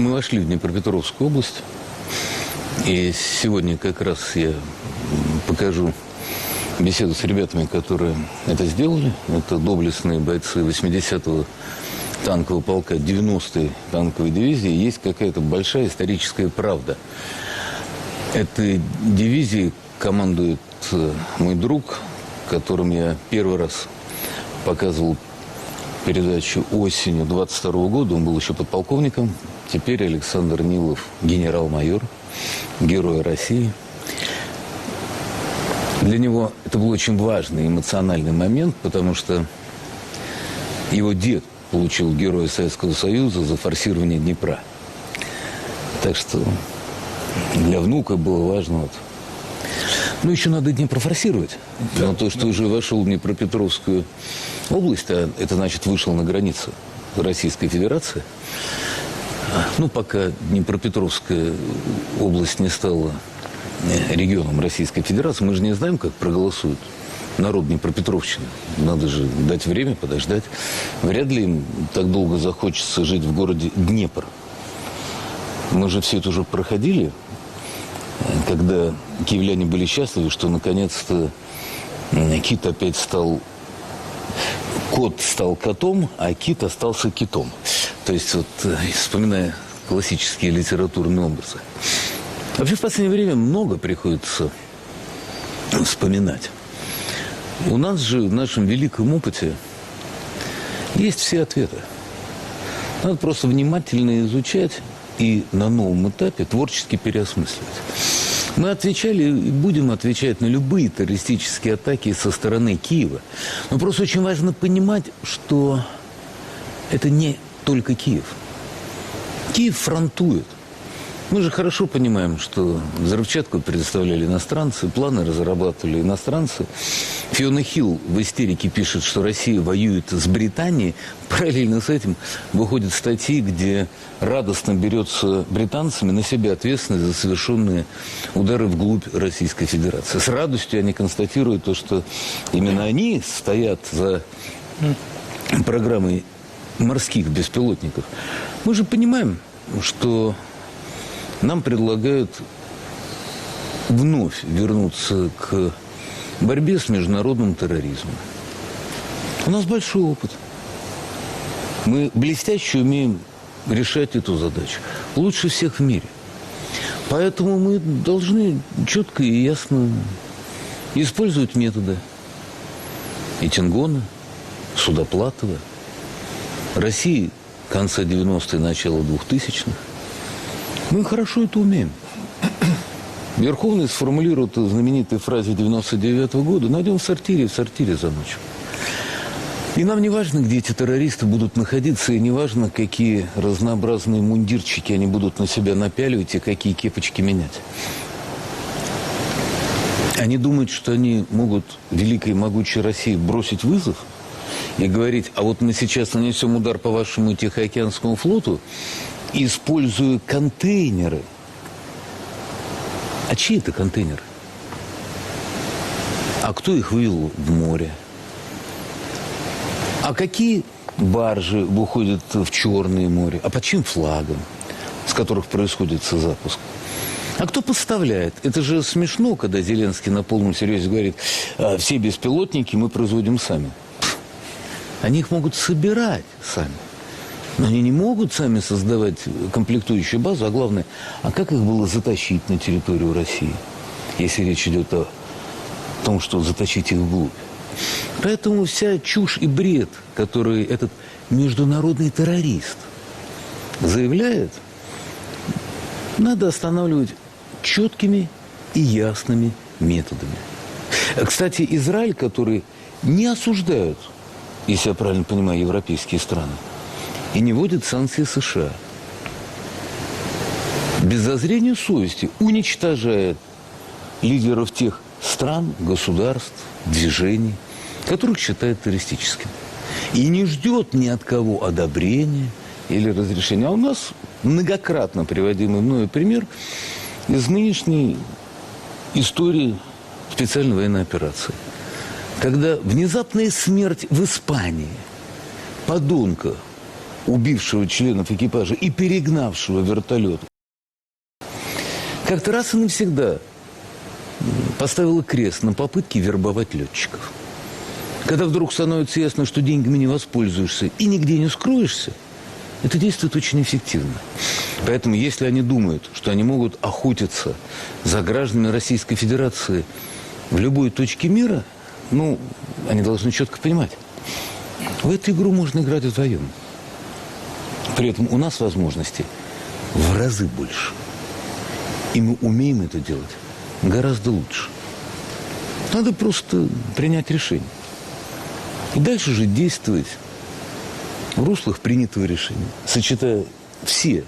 Мы вошли в Днепропетровскую область. И сегодня как раз я покажу беседу с ребятами, которые это сделали. Это доблестные бойцы 80-го танкового полка 90-й танковой дивизии. Есть какая-то большая историческая правда. Этой дивизией командует э, мой друг, которым я первый раз показывал передачу осенью 22 года. Он был еще подполковником. Теперь Александр Нилов, генерал-майор, герой России. Для него это был очень важный эмоциональный момент, потому что его дед получил Героя Советского Союза за форсирование Днепра. Так что для внука было важно вот. Ну, еще надо Днепр форсировать. Но то, что уже вошел в Днепропетровскую область, а это значит вышел на границу Российской Федерации. Ну, пока Днепропетровская область не стала э, регионом Российской Федерации, мы же не знаем, как проголосуют народ Днепропетровщины. Надо же дать время, подождать. Вряд ли им так долго захочется жить в городе Днепр. Мы же все это уже проходили, э, когда киевляне были счастливы, что наконец-то кит опять стал... Кот стал котом, а кит остался китом. То есть, вот, э, вспоминая классические литературные образы. Вообще, в последнее время много приходится вспоминать. У нас же в нашем великом опыте есть все ответы. Надо просто внимательно изучать и на новом этапе творчески переосмысливать. Мы отвечали и будем отвечать на любые террористические атаки со стороны Киева. Но просто очень важно понимать, что это не только Киев. Киев фронтует. Мы же хорошо понимаем, что взрывчатку предоставляли иностранцы, планы разрабатывали иностранцы. Фиона Хилл в истерике пишет, что Россия воюет с Британией. Параллельно с этим выходят статьи, где радостно берется британцами на себя ответственность за совершенные удары вглубь Российской Федерации. С радостью они констатируют то, что именно они стоят за программой морских беспилотников. Мы же понимаем, что нам предлагают вновь вернуться к борьбе с международным терроризмом. У нас большой опыт. Мы блестяще умеем решать эту задачу. Лучше всех в мире. Поэтому мы должны четко и ясно использовать методы Этингона, Судоплатова, России конца 90-х, начала 2000-х. Мы хорошо это умеем. Верховный сформулирует в знаменитой фразе 99 -го года «Найдем в сортире, в сортире замочим». И нам не важно, где эти террористы будут находиться, и не важно, какие разнообразные мундирчики они будут на себя напяливать и какие кепочки менять. Они думают, что они могут великой и могучей России бросить вызов и говорить, а вот мы сейчас нанесем удар по вашему Тихоокеанскому флоту, используя контейнеры. А чьи это контейнеры? А кто их вывел в море? А какие баржи выходят в Черное море? А под чьим флагом, с которых происходит запуск? А кто поставляет? Это же смешно, когда Зеленский на полном серьезе говорит, «А, все беспилотники мы производим сами. Они их могут собирать сами. Но они не могут сами создавать комплектующую базу, а главное, а как их было затащить на территорию России, если речь идет о том, что затащить их вглубь. Поэтому вся чушь и бред, который этот международный террорист заявляет, надо останавливать четкими и ясными методами. Кстати, Израиль, который не осуждают, если я правильно понимаю, европейские страны, и не вводит санкции США, без зазрения совести уничтожает лидеров тех стран, государств, движений, которых считает террористическими. И не ждет ни от кого одобрения или разрешения. А у нас многократно приводимый мною пример из нынешней истории специальной военной операции. Когда внезапная смерть в Испании подонка убившего членов экипажа и перегнавшего вертолет, как-то раз и навсегда поставила крест на попытке вербовать летчиков. Когда вдруг становится ясно, что деньгами не воспользуешься и нигде не скроешься, это действует очень эффективно. Поэтому, если они думают, что они могут охотиться за гражданами Российской Федерации в любой точке мира, ну, они должны четко понимать, в эту игру можно играть вдвоем. При этом у нас возможностей в разы больше. И мы умеем это делать гораздо лучше. Надо просто принять решение. И дальше же действовать в руслах принятого решения, сочетая все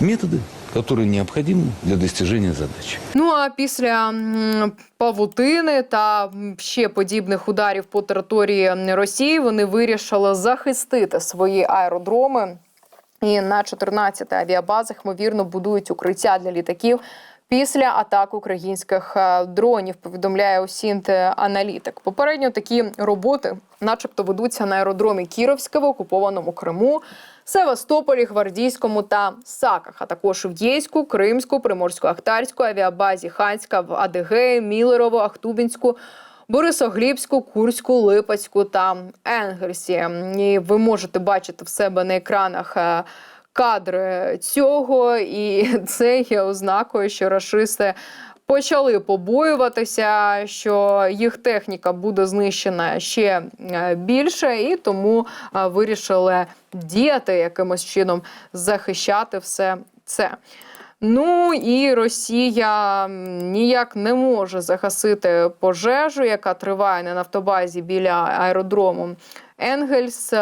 методы, которые необходим для достижения задачи. Ну а після павутини та ще подібних ударів по території Росії вони вирішили захистити свої аеродроми. І на 14 авіабазах ймовірно будують укриття для літаків після атак українських е, дронів. Повідомляє Осінт аналітик. Попередньо такі роботи, начебто, ведуться на аеродромі Кіровське в окупованому Криму, Севастополі, Гвардійському та Саках, а також в Єйську, Кримську, Приморську-Ахтарську, авіабазі Ханська в Адигеї, Мілерово, Ахтубінську. Борисоглібську, Курську, Липецьку та Енгельсі. І ви можете бачити в себе на екранах е, кадри цього, і це є ознакою, що рашисти почали побоюватися, що їх техніка буде знищена ще е, більше, і тому е, вирішили діяти якимось чином захищати все це. Ну і Росія ніяк не може загасити пожежу, яка триває на нафтобазі біля аеродрому Енгельс.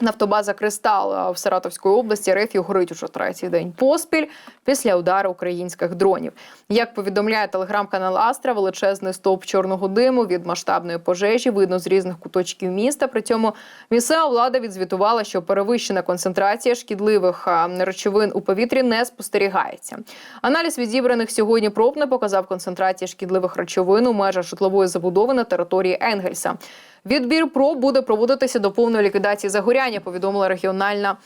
Нафтобаза Кристал е, в Саратовській області РФ горить уже третій день поспіль після удару українських дронів. Як повідомляє телеграм-канал Астра, величезний стовп чорного диму від масштабної пожежі видно з різних куточків міста. При цьому місцева влада відзвітувала, що перевищена концентрація шкідливих е, речовин у повітрі не спостерігається. Аналіз відібраних сьогодні проб не показав концентрації шкідливих речовин у межах житлової забудови на території Енгельса. Відбір проб буде проводитися до повної ліквідації загоряння, повідомила регіональна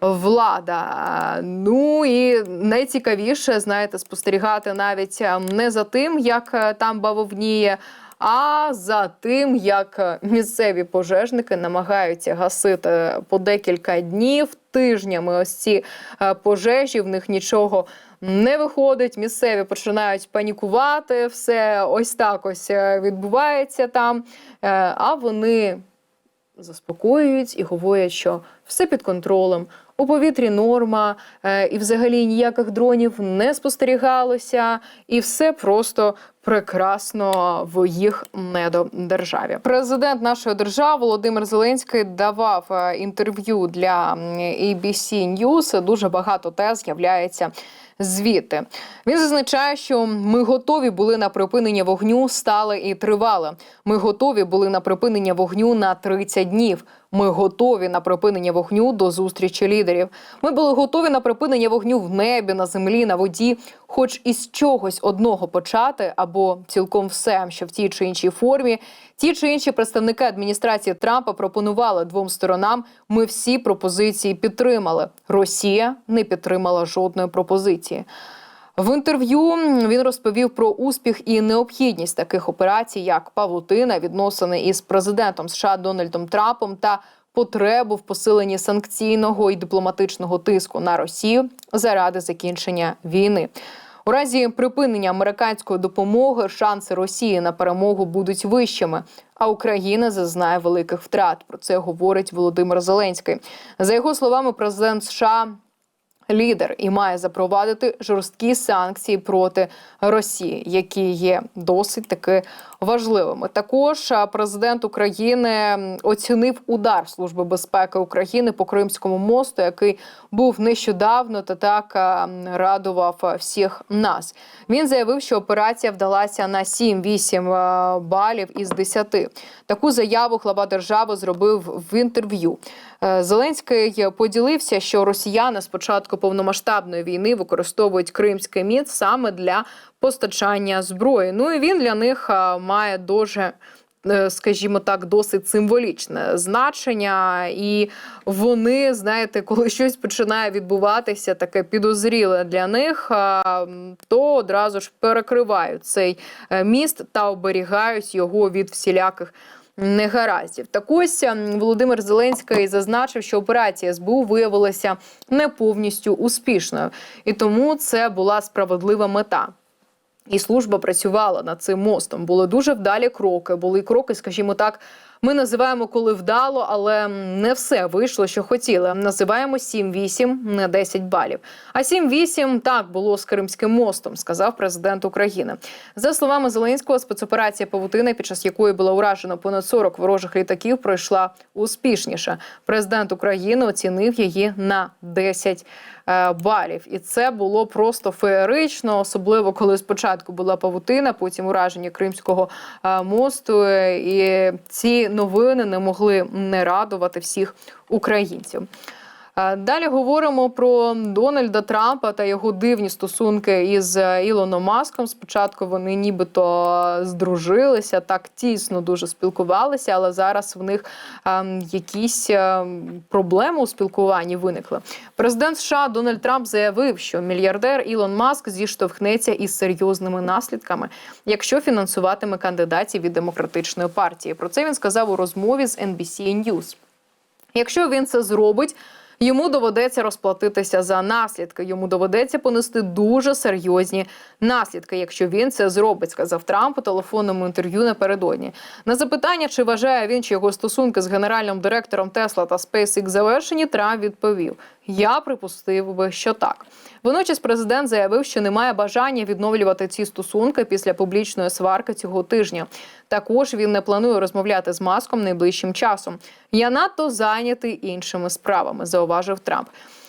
влада. Ну і найцікавіше, знаєте, спостерігати навіть е, не за тим, як е, там бавовніє. А за тим, як е, місцеві пожежники намагаються гасити по декілька днів, тижнями ось ці е, пожежі, в них нічого не виходить. Місцеві починають панікувати, все ось так ось е, відбувається там. Е, А вони заспокоюють і говорять, що все під контролем. У повітрі норма, е, і взагалі ніяких дронів не спостерігалося, і все просто прекрасно в їх недодержаві. Президент нашої держави Володимир Зеленський давав е, інтерв'ю для ABC News. Дуже багато тез з'являється звідти. Він зазначає, що ми готові були на припинення вогню стале і тривале. Ми готові були на припинення вогню на 30 днів. Ми готові на припинення вогню до зустрічі лідерів. Ми були готові на припинення вогню в небі, на землі, на воді, хоч із чогось одного почати, або цілком все, що в тій чи іншій формі. Ті чи інші представники адміністрації Трампа пропонували двом сторонам. Ми всі пропозиції підтримали. Росія не підтримала жодної пропозиції. В інтерв'ю він розповів про успіх і необхідність таких операцій, як Павутина, відносини із президентом США Дональдом Трампом та потребу в посиленні санкційного і дипломатичного тиску на Росію заради закінчення війни. У разі припинення американської допомоги шанси Росії на перемогу будуть вищими. А Україна зазнає великих втрат. Про це говорить Володимир Зеленський. За його словами, президент США лідер і має запровадити жорсткі санкції проти Росії, які є досить таки важливими. Також президент України оцінив удар Служби безпеки України по Кримському мосту, який був нещодавно та так радував всіх нас. Він заявив, що операція вдалася на 7-8 балів із 10. Таку заяву глава держави зробив в інтерв'ю. Е, Зеленський поділився, що росіяни з початку повномасштабної війни використовують Кримський міст саме для постачання зброї. Ну і він для них має дуже е, скажімо так, досить символічне значення, і вони, знаєте, коли щось починає відбуватися, таке підозріле для них, то одразу ж перекривають цей е, міст та оберігають його від всіляких. Негараздів. Так ось Володимир Зеленський зазначив, що операція СБУ виявилася не повністю успішною, і тому це була справедлива мета. І служба працювала над цим мостом. Були дуже вдалі кроки. Були кроки, скажімо так. Ми називаємо коли вдало, але не все вийшло, що хотіли. Називаємо 7-8, не 10 балів. А 7-8 так було з Кримським мостом, сказав президент України. За словами Зеленського, спецоперація Павутина, під час якої було уражено понад 40 ворожих літаків, пройшла успішніше. Президент України оцінив її на 10 е, балів. І це було просто феєрично, особливо коли спочатку була павутина, потім ураження Кримського е, мосту. е, І ці новини не могли не радувати всіх українців. Далі говоримо про Дональда Трампа та його дивні стосунки із е, Ілоном Маском. Спочатку вони нібито здружилися, так тісно дуже спілкувалися, але зараз в них ем, якісь ем, проблеми у спілкуванні виникли. Президент США Дональд Трамп заявив, що мільярдер Ілон Маск зіштовхнеться із серйозними наслідками, якщо фінансуватиме кандидатів від демократичної партії. Про це він сказав у розмові з NBC News. Якщо він це зробить, йому доведеться розплатитися за наслідки. Йому доведеться понести дуже серйозні наслідки, якщо він це зробить, сказав Трамп у телефонному інтерв'ю напередодні. На запитання, чи вважає він, чи його стосунки з генеральним директором Тесла та SpaceX завершені, Трамп відповів: Я припустив би, що так. Водночас президент заявив, що немає бажання відновлювати ці стосунки після публічної сварки цього тижня. Також він не планує розмовляти з маском найближчим часом. Я надто зайнятий іншими справами, зауважив Трамп.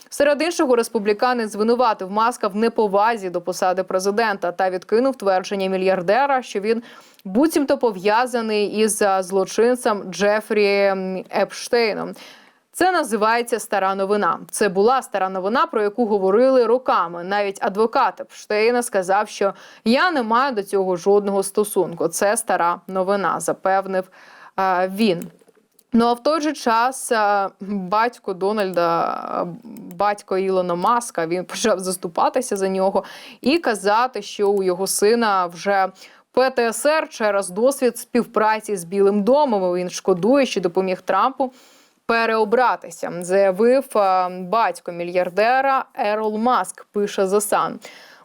Серед іншого, республіканець звинуватив маска в неповазі до посади президента та відкинув твердження мільярдера, що він буцімто пов'язаний із злочинцем Джефрі Епштейном. Це називається стара новина. Це була стара новина, про яку говорили роками. Навіть адвокат Епштейна сказав, що я не маю до цього жодного стосунку. Це стара новина, запевнив е, він. Ну а в той же час е, батько Дональда, батько Ілона Маска, він почав заступатися за нього і казати, що у його сина вже ПТСР через досвід співпраці з Білим домом. Він шкодує, що допоміг Трампу переобратися, заявив е, батько мільярдера Ерол Маск. Пише The Sun.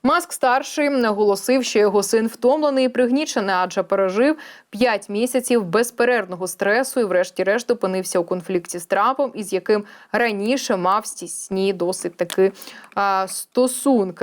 Маск старший наголосив, що його син втомлений і пригнічений, адже пережив 5 місяців безперервного стресу і, врешті-решт, опинився у конфлікті з Трампом, із яким раніше мав стісні досить таки а, стосунки.